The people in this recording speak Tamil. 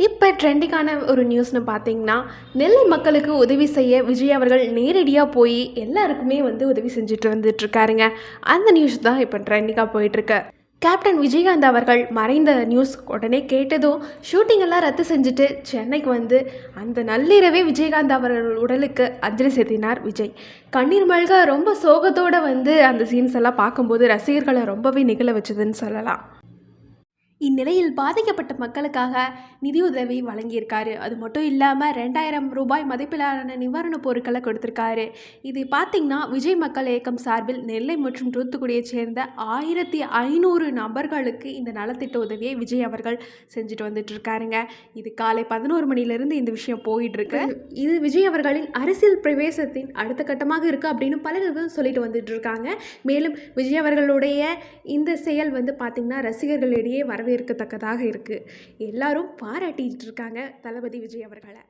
இப்போ ட்ரெண்டிங்கான ஒரு நியூஸ்னு பார்த்தீங்கன்னா நெல்லை மக்களுக்கு உதவி செய்ய விஜய் அவர்கள் நேரடியாக போய் எல்லாருக்குமே வந்து உதவி செஞ்சுட்டு வந்துட்டுருக்காருங்க அந்த நியூஸ் தான் இப்போ ட்ரெண்டிங்காக போயிட்டுருக்கு கேப்டன் விஜயகாந்த் அவர்கள் மறைந்த நியூஸ் உடனே கேட்டதும் ஷூட்டிங் எல்லாம் ரத்து செஞ்சுட்டு சென்னைக்கு வந்து அந்த நள்ளிரவே விஜயகாந்த் அவர்கள் உடலுக்கு அஞ்சலி செலுத்தினார் விஜய். கண்ணீர் மல்க ரொம்ப சோகத்தோடு வந்து அந்த சீன்ஸ் எல்லாம் பார்க்கும்போது ரசிகர்களை ரொம்பவே நிகழ வச்சதுன்னு சொல்லலாம். இந்நிலையில் பாதிக்கப்பட்ட மக்களுக்காக நிதியுதவி வழங்கியிருக்காரு. அது மட்டும் இல்லாமல் ரெண்டாயிரம் ரூபாய் மதிப்பிலான நிவாரணப் பொருட்களை கொடுத்துருக்காரு. இது பார்த்திங்கன்னா விஜய் மக்கள் இயக்கம் சார்பில் நெல்லை மற்றும் தூத்துக்குடியைச் சேர்ந்த ஆயிரத்தி ஐநூறு நபர்களுக்கு இந்த நலத்திட்ட உதவியை விஜய் அவர்கள் செஞ்சுட்டு வந்துட்டு இருக்காருங்க இது காலை பதினோரு மணிலேருந்து இந்த விஷயம் போயிட்டு இருக்கு இது விஜய் அவர்களின் அரசியல் பிரவேசத்தின் அடுத்த கட்டமாக இருக்குது அப்படின்னு பலரும் சொல்லிட்டு வந்துட்டு இருக்காங்க மேலும் விஜய் அவர்களுடைய இந்த செயல் வந்து பார்த்திங்கன்னா ரசிகர்களிடையே வரவேற்கத்தக்கதாக இருக்குது எல்லாரும் பாராட்டிட்டு இருக்காங்க தளபதி விஜய் அவர்களை.